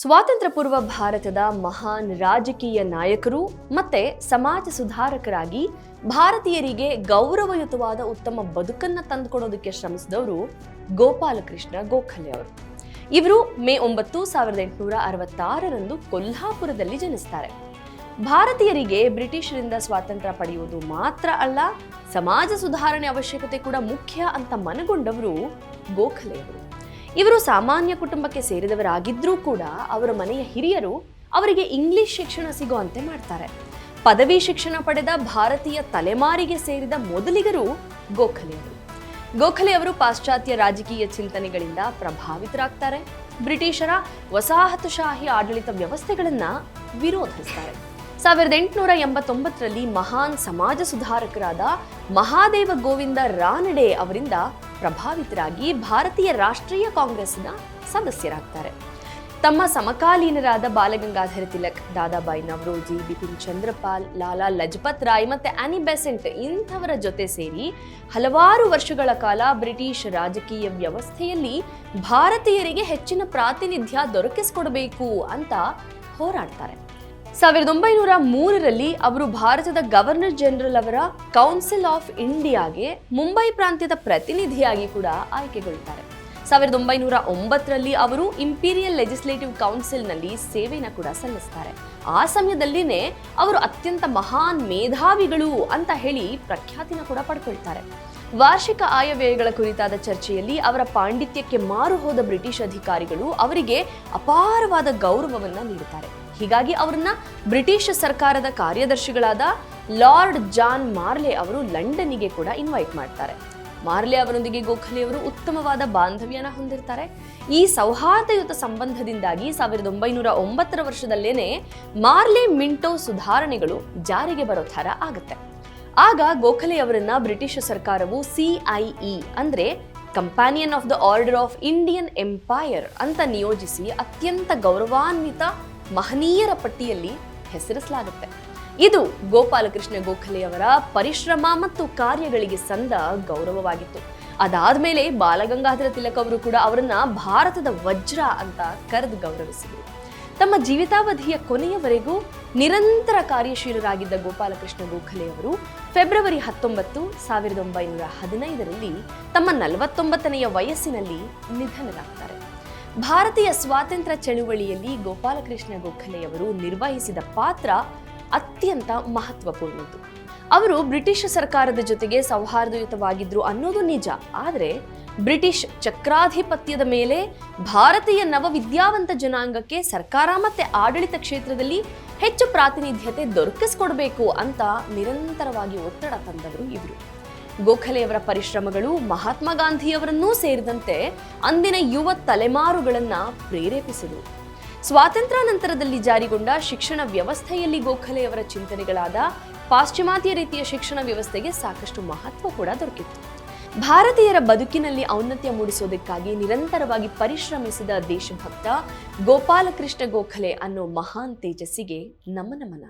ಸ್ವಾತಂತ್ರ್ಯ ಪೂರ್ವ ಭಾರತದ ಮಹಾನ್ ರಾಜಕೀಯ ನಾಯಕರು ಮತ್ತೆ ಸಮಾಜ ಸುಧಾರಕರಾಗಿ ಭಾರತೀಯರಿಗೆ ಗೌರವಯುತವಾದ ಉತ್ತಮ ಬದುಕನ್ನ ತಂದುಕೊಡೋದಕ್ಕೆ ಶ್ರಮಿಸಿದವರು ಗೋಪಾಲಕೃಷ್ಣ ಗೋಖಲೆ ಅವರು. ಇವರು ಮೇ ಒಂಬತ್ತು ಸಾವಿರದ ಎಂಟುನೂರ ಅರವತ್ತಾರರಂದು ಕೊಲ್ಹಾಪುರದಲ್ಲಿ ಜನಿಸ್ತಾರೆ. ಭಾರತೀಯರಿಗೆ ಬ್ರಿಟಿಷರಿಂದ ಸ್ವಾತಂತ್ರ್ಯ ಪಡೆಯುವುದು ಮಾತ್ರ ಅಲ್ಲ, ಸಮಾಜ ಸುಧಾರಣೆ ಅವಶ್ಯಕತೆ ಕೂಡ ಮುಖ್ಯ ಅಂತ ಮನಗೊಂಡವರು ಗೋಖಲೆಯವರು ಇವರು ಸಾಮಾನ್ಯ ಕುಟುಂಬಕ್ಕೆ ಸೇರಿದವರಾಗಿದ್ರೂ ಕೂಡ ಅವರ ಮನೆಯ ಹಿರಿಯರು ಅವರಿಗೆ ಇಂಗ್ಲಿಷ್ ಶಿಕ್ಷಣ ಸಿಗುವಂತೆ ಮಾಡ್ತಾರೆ. ಪದವಿ ಶಿಕ್ಷಣ ಪಡೆದ ಭಾರತೀಯ ತಲೆಮಾರಿಗೆ ಸೇರಿದ ಮೊದಲಿಗರು ಗೋಖಲೆಯವರು ಗೋಖಲೆ ಅವರು ಪಾಶ್ಚಾತ್ಯ ರಾಜಕೀಯ ಚಿಂತನೆಗಳಿಂದ ಪ್ರಭಾವಿತರಾಗ್ತಾರೆ. ಬ್ರಿಟಿಷರ ವಸಾಹತುಶಾಹಿ ಆಡಳಿತ ವ್ಯವಸ್ಥೆಗಳನ್ನ ವಿರೋಧಿಸ್ತಾರೆ. ಸಾವಿರದ ಎಂಟುನೂರ ಎಂಬತ್ತೊಂಬತ್ತರಲ್ಲಿ ಮಹಾನ್ ಸಮಾಜ ಸುಧಾರಕರಾದ ಮಹಾದೇವ ಗೋವಿಂದ ರಾನಡೆ ಅವರಿಂದ ಪ್ರಭಾವಿತರಾಗಿ ಭಾರತೀಯ ರಾಷ್ಟ್ರೀಯ ಕಾಂಗ್ರೆಸ್ನ ಸದಸ್ಯರಾಗ್ತಾರೆ. ತಮ್ಮ ಸಮಕಾಲೀನರಾದ ಬಾಲಗಂಗಾಧರ ತಿಲಕ್, ದಾದಾಬಾಯಿ ನವರೋಜಿ, ಬಿಪಿನ್ ಚಂದ್ರಪಾಲ್, ಲಾಲಾ ಲಜಪತ್ ರಾಯ್ ಮತ್ತು ಆನಿ ಬೆಸೆಂಟ್ ಇಂಥವರ ಜೊತೆ ಸೇರಿ ಹಲವಾರು ವರ್ಷಗಳ ಕಾಲ ಬ್ರಿಟಿಷ್ ರಾಜಕೀಯ ವ್ಯವಸ್ಥೆಯಲ್ಲಿ ಭಾರತೀಯರಿಗೆ ಹೆಚ್ಚಿನ ಪ್ರಾತಿನಿಧ್ಯ ದೊರಕಿಸಿಕೊಡಬೇಕು ಅಂತ ಹೋರಾಡ್ತಾರೆ. ಸಾವಿರದ ಒಂಬೈನೂರ ಮೂರರಲ್ಲಿ ಅವರು ಭಾರತದ ಗವರ್ನರ್ ಜನರಲ್ ಅವರ ಕೌನ್ಸಿಲ್ ಆಫ್ ಇಂಡಿಯಾಗೆ ಮುಂಬೈ ಪ್ರಾಂತ್ಯದ ಪ್ರತಿನಿಧಿಯಾಗಿ ಕೂಡ ಆಯ್ಕೆಗೊಳ್ತಾರೆ ಸಾವಿರದ ಒಂಬೈನೂರ ಒಂಬತ್ತರಲ್ಲಿ ಅವರು ಇಂಪೀರಿಯಲ್ ಲೆಜಿಸ್ಲೇಟಿವ್ ಕೌನ್ಸಿಲ್ನಲ್ಲಿ ಸೇವೆನ ಕೂಡ ಸಲ್ಲಿಸ್ತಾರೆ. ಆ ಸಮಯದಲ್ಲಿನೇ ಅವರು ಅತ್ಯಂತ ಮಹಾನ್ ಮೇಧಾವಿಗಳು ಅಂತ ಹೇಳಿ ಪ್ರಖ್ಯಾತಿನ ಕೂಡ ಪಡ್ಕೊಳ್ತಾರೆ. ವಾರ್ಷಿಕ ಆಯವ್ಯಯಗಳ ಕುರಿತಾದ ಚರ್ಚೆಯಲ್ಲಿ ಅವರ ಪಾಂಡಿತ್ಯಕ್ಕೆ ಮಾರು ಹೋದ ಬ್ರಿಟಿಷ್ ಅಧಿಕಾರಿಗಳು ಅವರಿಗೆ ಅಪಾರವಾದ ಗೌರವವನ್ನ ನೀಡುತ್ತಾರೆ. ಹೀಗಾಗಿ ಅವರನ್ನ ಬ್ರಿಟಿಷ್ ಸರ್ಕಾರದ ಕಾರ್ಯದರ್ಶಿಗಳಾದ ಲಾರ್ಡ್ ಜಾನ್ ಮಾರ್ಲೆ ಅವರು ಲಂಡನ್ನಿಗೆ ಕೂಡ ಇನ್ವೈಟ್ ಮಾಡ್ತಾರೆ. ಮಾರ್ಲೆ ಅವರೊಂದಿಗೆ ಗೋಖಲೆ ಅವರು ಉತ್ತಮವಾದ ಬಾಂಧವ್ಯನ ಹೊಂದಿರ್ತಾರೆ. ಈ ಸೌಹಾರ್ದಯುತ ಸಂಬಂಧದಿಂದಾಗಿ ಸಾವಿರದ ಒಂಬೈನೂರ ಒಂಬತ್ತರ ವರ್ಷದಲ್ಲೇನೆ ಮಾರ್ಲೆ ಮಿಂಟೋ ಸುಧಾರಣೆಗಳು ಜಾರಿಗೆ ಬರೋ ಥರ ಆಗುತ್ತೆ. ಆಗ ಗೋಖಲೆ ಅವರನ್ನ ಬ್ರಿಟಿಷ್ ಸರ್ಕಾರವು ಸಿಐಇ ಅಂದ್ರೆ companion of the order of Indian empire ಅಂತ ನಿಯೋಜಿಸಿ ಅತ್ಯಂತ ಗೌರವಾನ್ವಿತ ಮಹನೀಯರ ಪಟ್ಟಿಯಲ್ಲಿ ಹೆಸರಿಸಲಾಗುತ್ತೆ. ಇದು ಗೋಪಾಲಕೃಷ್ಣ ಗೋಖಲೆಯವರ ಪರಿಶ್ರಮ ಮತ್ತು ಕಾರ್ಯಗಳಿಗೆ ಸಂದ ಗೌರವವಾಗಿತ್ತು. ಅದಾದ್ಮೇಲೆ ಬಾಲಗಂಗಾಧರ ತಿಲಕ್ ಅವರು ಕೂಡ ಅವರನ್ನ ಭಾರತದ ವಜ್ರ ಅಂತ ಕರೆದು ಗೌರವಿಸಿದರು. ತಮ್ಮ ಜೀವಿತಾವಧಿಯ ಕೊನೆಯವರೆಗೂ ನಿರಂತರ ಕಾರ್ಯಶೀಲರಾಗಿದ್ದ ಗೋಪಾಲಕೃಷ್ಣ ಗೋಖಲೆ ಅವರು ಫೆಬ್ರವರಿ ಹತ್ತೊಂಬತ್ತು, ಸಾವಿರದ ಒಂಬೈನೂರ ಹದಿನೈದರಲ್ಲಿ ತಮ್ಮ ನಲವತ್ತೊಂಬತ್ತನೆಯ ವಯಸ್ಸಿನಲ್ಲಿ ನಿಧನರಾಗ್ತಾರೆ. ಭಾರತೀಯ ಸ್ವಾತಂತ್ರ್ಯ ಚಳುವಳಿಯಲ್ಲಿ ಗೋಪಾಲಕೃಷ್ಣ ಗೋಖಲೆಯವರು ನಿರ್ವಹಿಸಿದ ಪಾತ್ರ ಅತ್ಯಂತ ಮಹತ್ವಪೂರ್ಣದ್ದು. ಅವರು ಬ್ರಿಟಿಷ್ ಸರ್ಕಾರದ ಜೊತೆಗೆ ಸೌಹಾರ್ದಯುತವಾಗಿದ್ರು ಅನ್ನೋದು ನಿಜ. ಆದರೆ ಬ್ರಿಟಿಷ್ ಚಕ್ರಾಧಿಪತ್ಯದ ಮೇಲೆ ಭಾರತೀಯ ನವವಿದ್ಯಾವಂತ ಜನಾಂಗಕ್ಕೆ ಸರ್ಕಾರ ಮತ್ತೆ ಆಡಳಿತ ಕ್ಷೇತ್ರದಲ್ಲಿ ಹೆಚ್ಚು ಪ್ರಾತಿನಿಧ್ಯತೆ ದೊರಕಿಸ್ಕೊಡ್ಬೇಕು ಅಂತ ನಿರಂತರವಾಗಿ ಒತ್ತಡ ತಂದವರು ಇವರು. ಗೋಖಲೆಯವರ ಪರಿಶ್ರಮಗಳು, ಮಹಾತ್ಮ ಗಾಂಧಿಯವರನ್ನೂ ಸೇರಿದಂತೆ ಅಂದಿನ ಯುವ ತಲೆಮಾರುಗಳನ್ನು ಪ್ರೇರೇಪಿಸಿದವು. ಸ್ವಾತಂತ್ರ್ಯ ನಂತರದಲ್ಲಿ ಜಾರಿಗೊಂಡ ಶಿಕ್ಷಣ ವ್ಯವಸ್ಥೆಯಲ್ಲಿ ಗೋಖಲೆಯವರ ಚಿಂತನೆಗಳಾದ ಪಾಶ್ಚಿಮಾತ್ಯ ರೀತಿಯ ಶಿಕ್ಷಣ ವ್ಯವಸ್ಥೆಗೆ ಸಾಕಷ್ಟು ಮಹತ್ವ ಕೂಡ ದೊರಕಿತ್ತು. ಭಾರತೀಯರ ಬದುಕಿನಲ್ಲಿ ಔನ್ನತ್ಯ ಮೂಡಿಸುವುದಕ್ಕಾಗಿ ನಿರಂತರವಾಗಿ ಪರಿಶ್ರಮಿಸಿದ ದೇಶಭಕ್ತ ಗೋಪಾಲಕೃಷ್ಣ ಗೋಖಲೆ ಅನ್ನೋ ಮಹಾನ್ ತೇಜಸ್ಸಿಗೆ ನಮನಮನ